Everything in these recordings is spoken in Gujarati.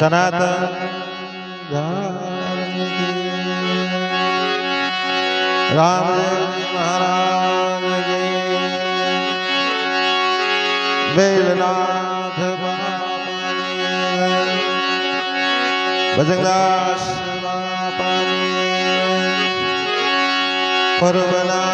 સનાતન રામ મહારાજ વેલનાથ ભજનદાસ પરવલા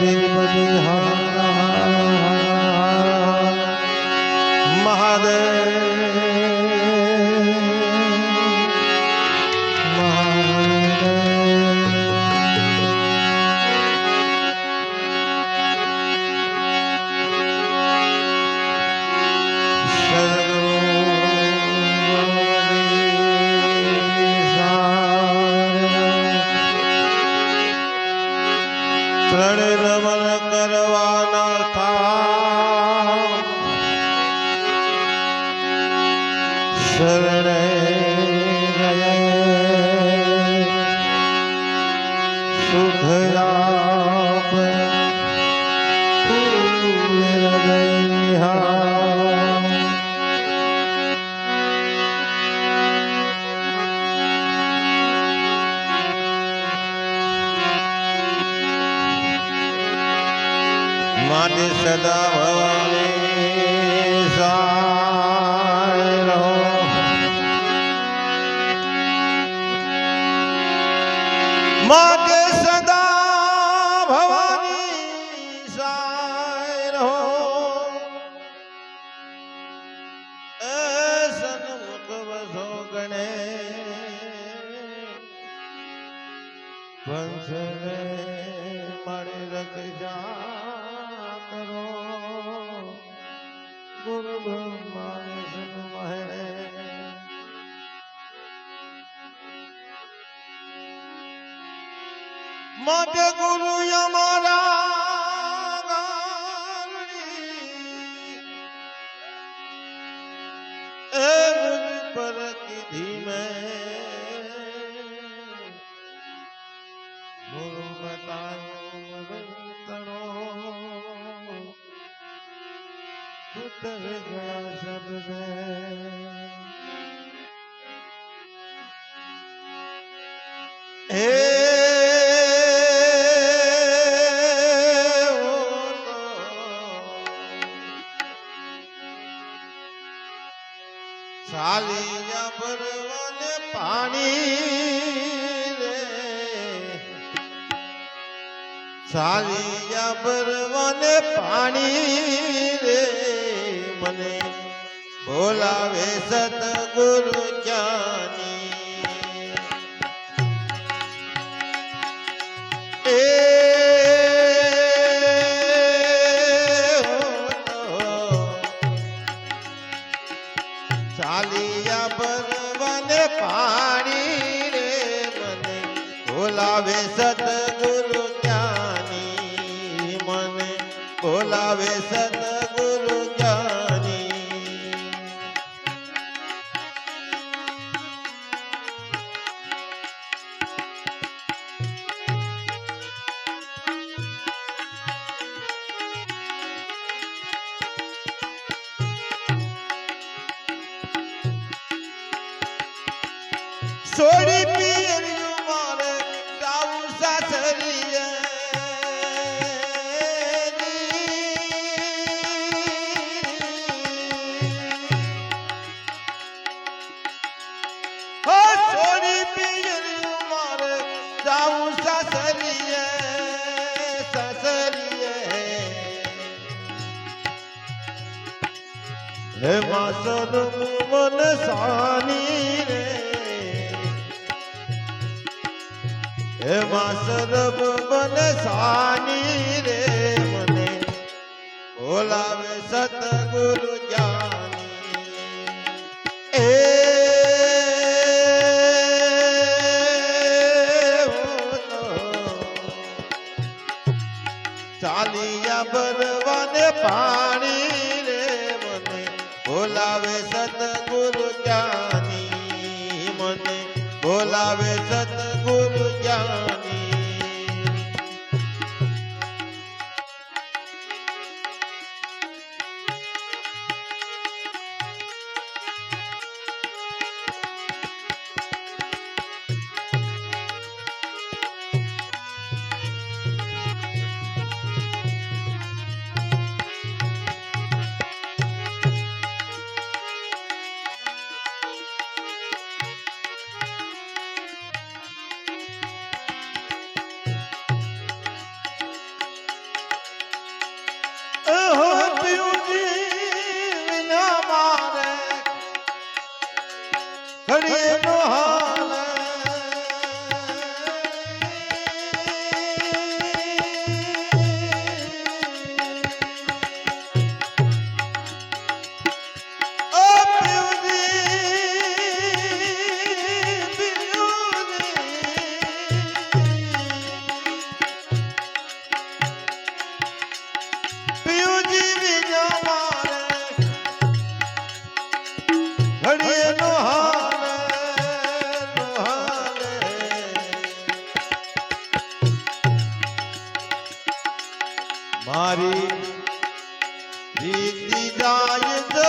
દેવ હર હર મહાદેવ cabeça da મોટ ગુરુ અમારા એ પર કીધી મેં ગુરુ બતાનો ઉતર ਬੁਲਾਵੇ ਸਤਿਗੁਰੂ hidayet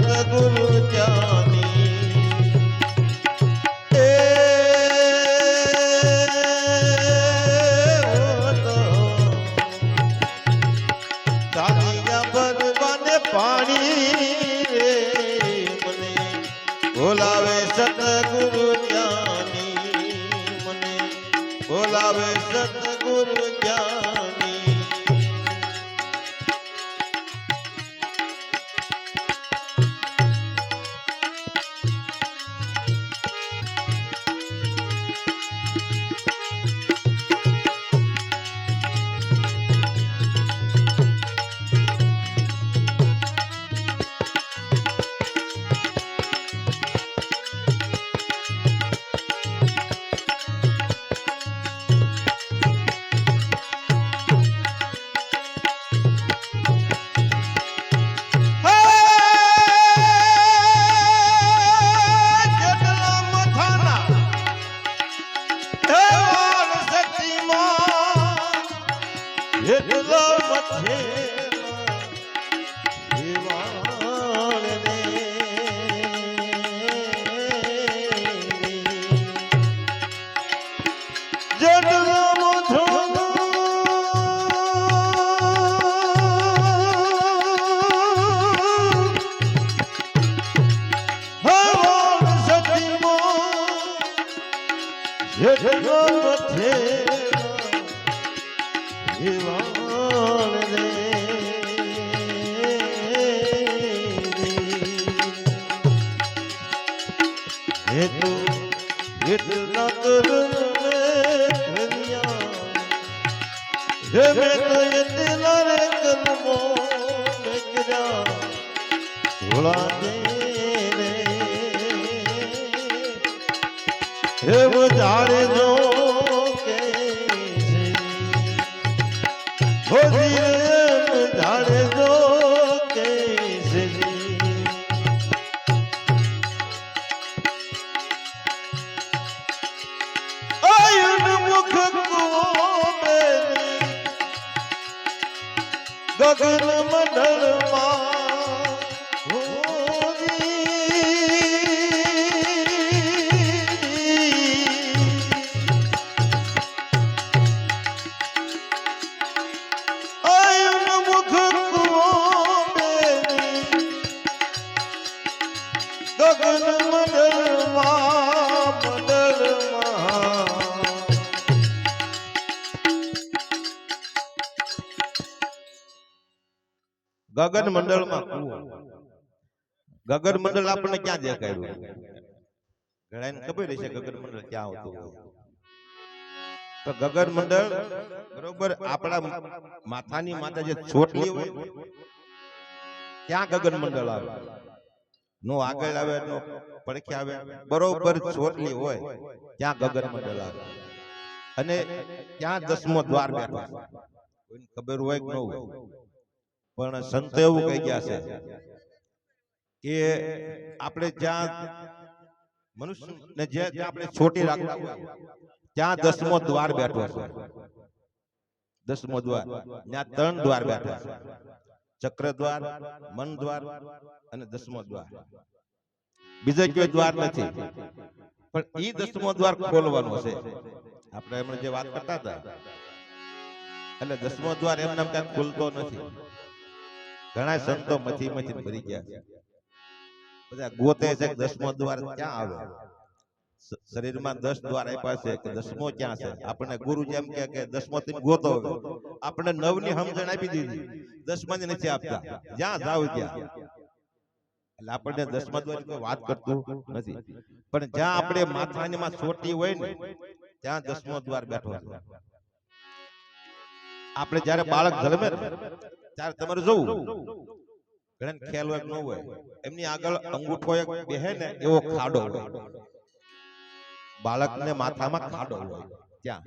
जगगुरु એટલા કરમ ધન્યા હે મેં તો એટલા રે કર્મો કર્યા ભોળા દે રે હે વધારે જો ગગન મંડળમાં ગગન ગગન મંડળ આપણને ક્યાં દેખાયું? ઘણાને ખબર હશે ગગન મંડળ ક્યાં આવતું તો ગગન મંડળ બરોબર આપણા માથાની માથે જે ચોટલી હોય ત્યાં ગગન મંડળ આવે? નો આગળ આવે નો પડખે આવે બરોબર ચોટલી હોય ત્યાં ગગન મંડળ આવે. અને ત્યાં દસમો દ્વાર બેઠો. કોઈને ખબર હોય કે ન હોય. પણ સંતો એવું કહી ગયા છે કે આપણે જ્યાં મનુષ્યને જે જ્યાં આપણે છોટી રાખતા હોય ત્યાં દસમો દ્વાર બેઠો છે. દસમો દ્વાર. ત્યાં ત્રણ દ્વાર બેઠા છે. ચક્ર દ્વાર મન દ્વાર અને દસમો દ્વાર બીજો કોઈ દ્વાર નથી. પણ ઈ દસમો દ્વાર ખોલવાનો છે. આપણે એમણે જે વાત કરતા હતા. એટલે દસમો દ્વાર એમને કઈ ખુલતો નથી. ઘણા સંતો મથી મથી ભરી ગયા છે. બધા ગોતે છે કે દસમો દ્વાર ક્યાં આવે? શરીરમાં દસ દ્વાર આપ્યા છે કે દસમો ક્યાં છે? આપણને ગુરુ જેમ કે દસમો તમે ગોતો આપણે નવની સમજણ આપી દીધી. દસમા ને નથી આપતા. જ્યાં જાવ ત્યાં. એટલે આપણને દસમા દ્વાર વાત કરતું નથી. પણ જ્યાં આપણે માથાની માં ચોટી હોય ને, ત્યાં દસમો દ્વાર બેઠો આપણે જ્યારે બાળક જન્મે ત્યારે તમારે જોવું. ઘણા ખ્યાલ હોય ન હોય. એમની આગળ અંગૂઠો એક બેહે ને, એવો ખાડો. હોય બાળકને માથામાં ખાડો હોય. ત્યાં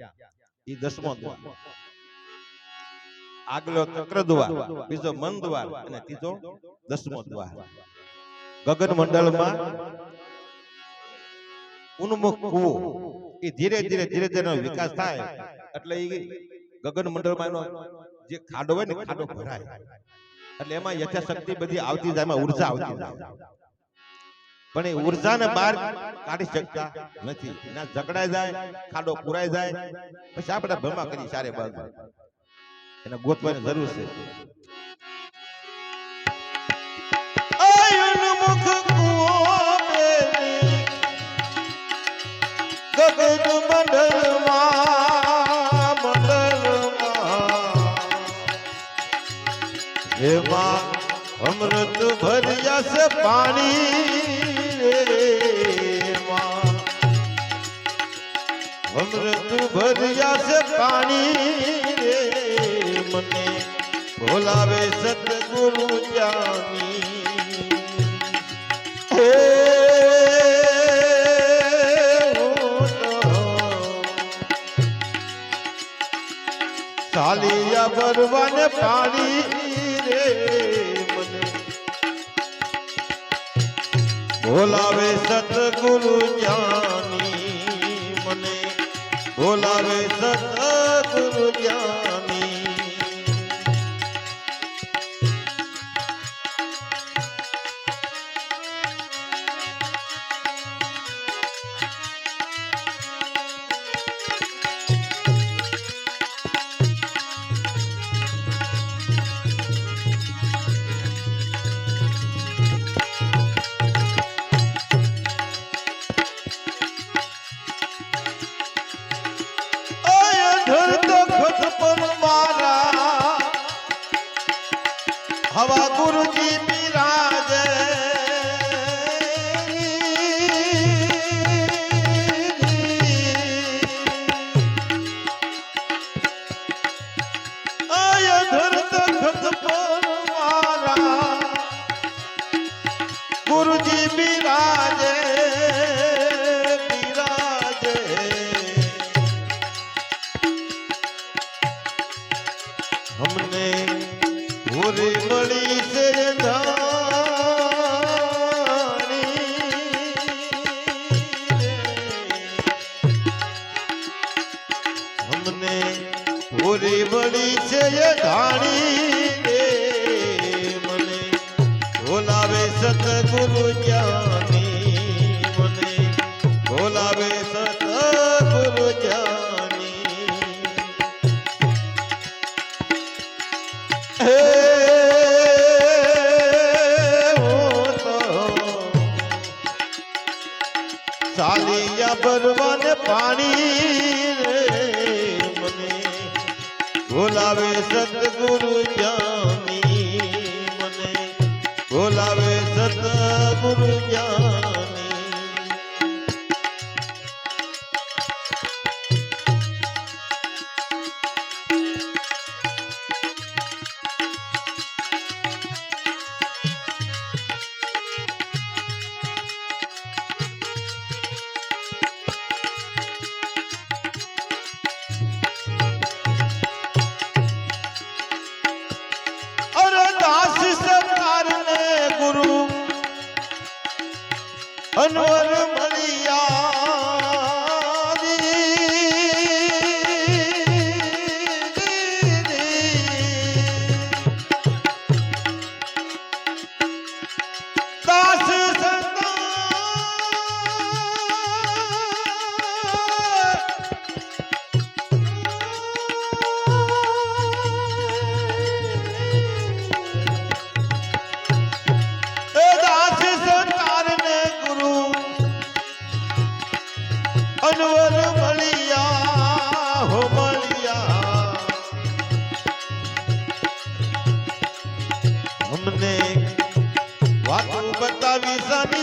એ દસમો દ્વાર. આગલો ચક્ર દ્વાર, બીજો મન દ્વાર અને ત્રીજો દસમો દ્વાર. ગગન મંડળમાં ઉન્મુખ કુવો. એ ધીરે ધીરે ધીરે ધીરે વિકાસ થાય. એટલે એ ગગન મંડળમાં એનો જે ખાડો હોય ને ખાડો ભરાય. એટલે એમાં યથાશક્તિ બધી આવતી જાય, એમાં ઊર્જા આવતી જાય. પણ એ ઉર્જાને બહાર કાઢી શકતા નથી. ના જકડાઈ જાય ખાડો પુરાઈ જાય પછી આપણે ભમા કરી સારે બાજુ. એને ગોતવાની જરૂર છે. ગગન મંડળમાં એમાં અમૃત ભર્યા છે પાણી. અમૃત ભર્યા છે પાણી રે મને. ભોલાવે સતગુરુ જાની હે ચાલિયા ભરવાને પાણી રે બોલાવે સતગુરુ જ્ઞાની બોલાવે સતગુરુ જ્ઞાની ગોરી વળી છે ધાણી મને બોલાવે સતગુરુ જ્ઞાની મને બોલાવે સતગુરુ જ્ઞાની. હે, હું તો ચાલી ભરવા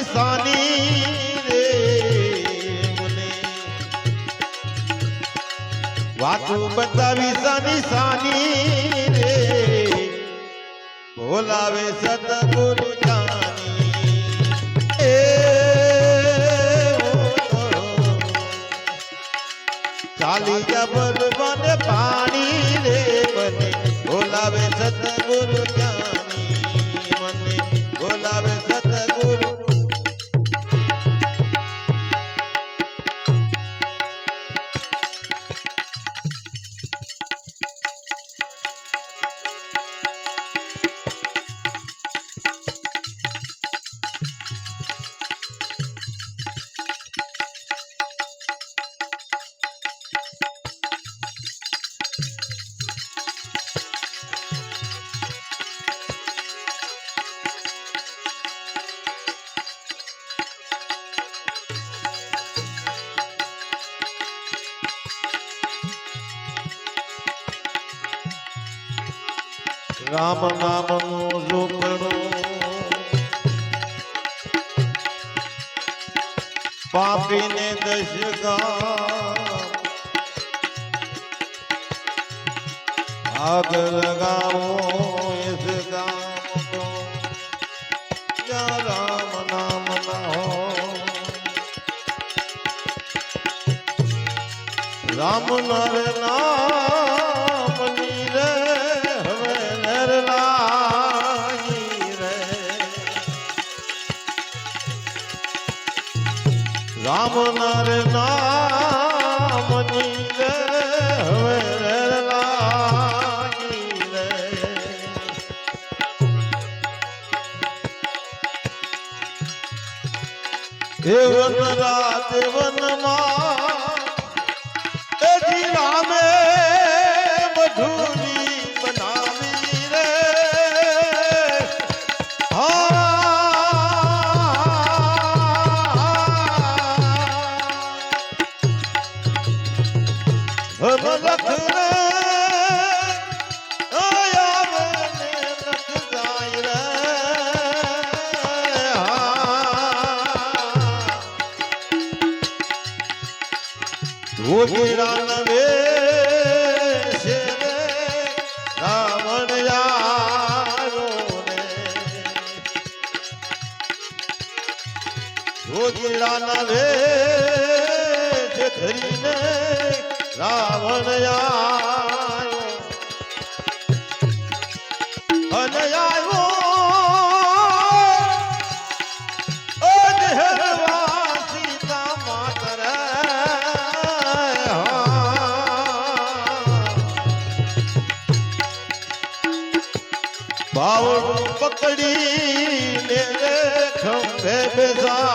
સાની રે મને વાતો બતાવી સાની રે બોલાવે સતગુરુ જાની એ ચાલી જબલ મને પાણી રે મને બોલાવે સતગુરુ રામ નામનું રૂપણું પાપીને દશગા આગ લગાવો ઇસ ગામ કો જ્યાં રામ નામ ના હો રામ નરની રામ નર નામની રે. હવે હે વન વનમાં ગોગીરા નવે જે ધરીને રાવણ આવ્યો બાવળ પકડી ને ખંભે બેસાડ્યા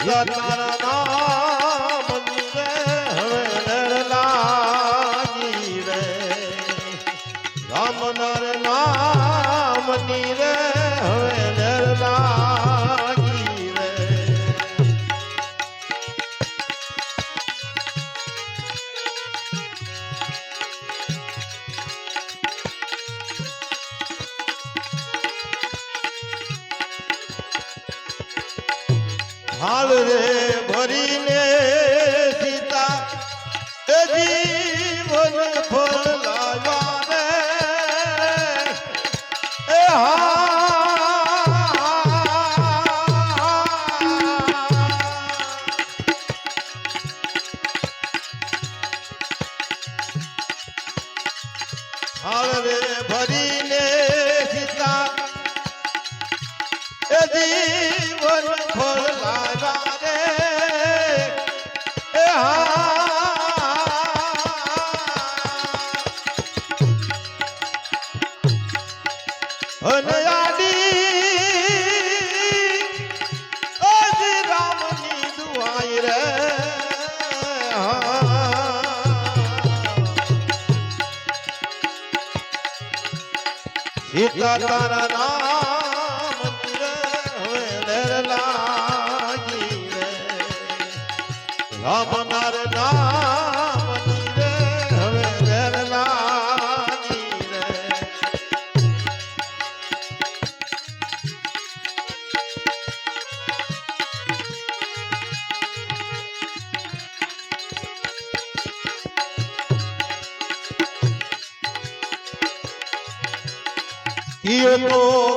સીતા રે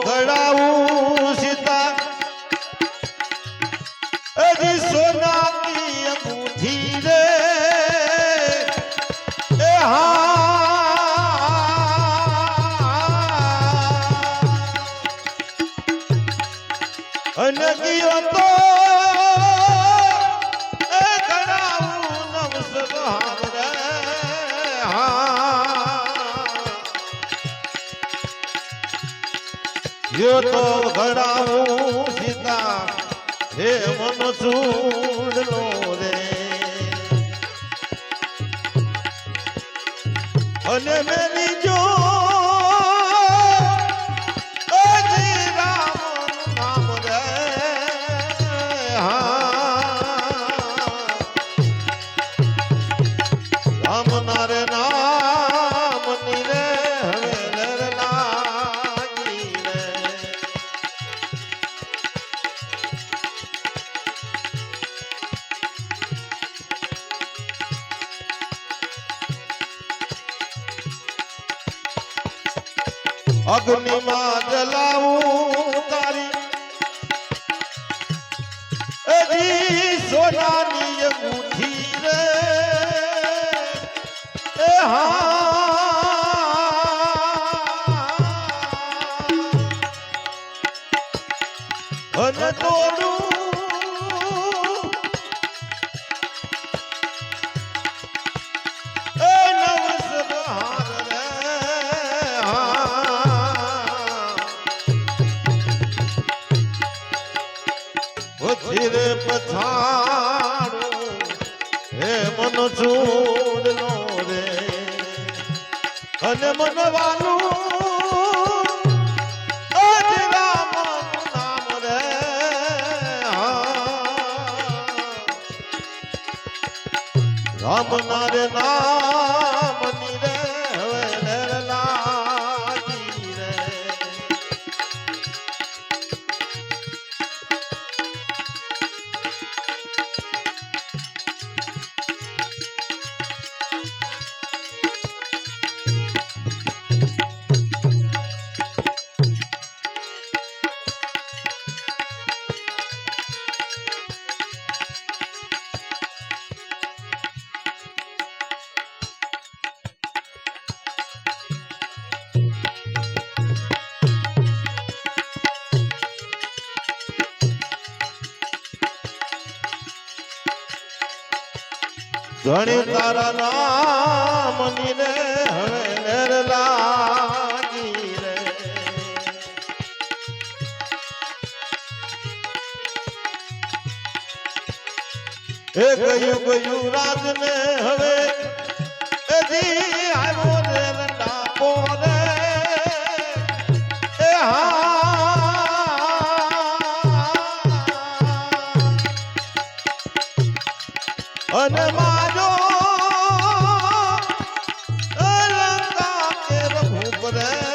ઘડાવું. તો ઘડાવું સીતા. હે મન ઘણી તારા નામ રે હવે નર લાગી રે. એ ગયું ગયું રાજ ને હવે એજી આવ્યો અને મારો કેર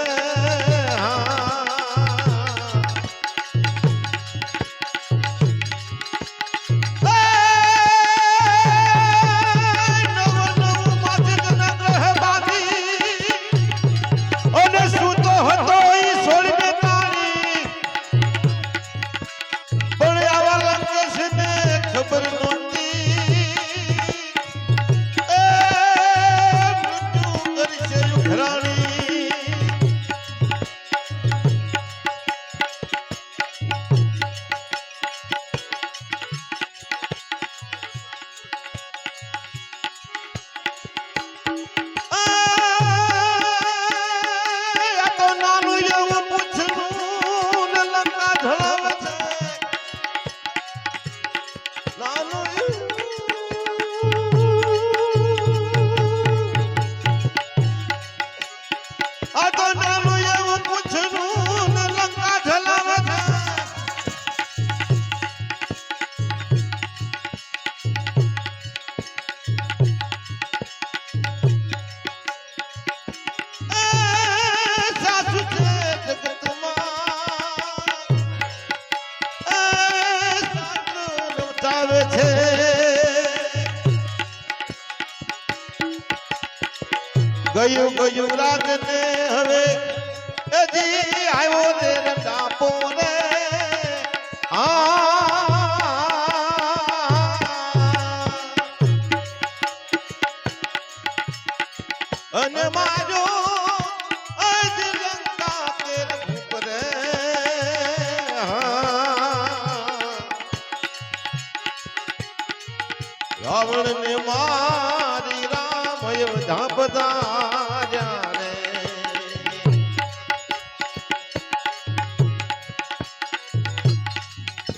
રાવણ ને મારી રામય ધાપધાર્યા રે.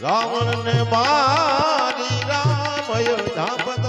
રાવણ ને મારી રામય ધાપધાર્યા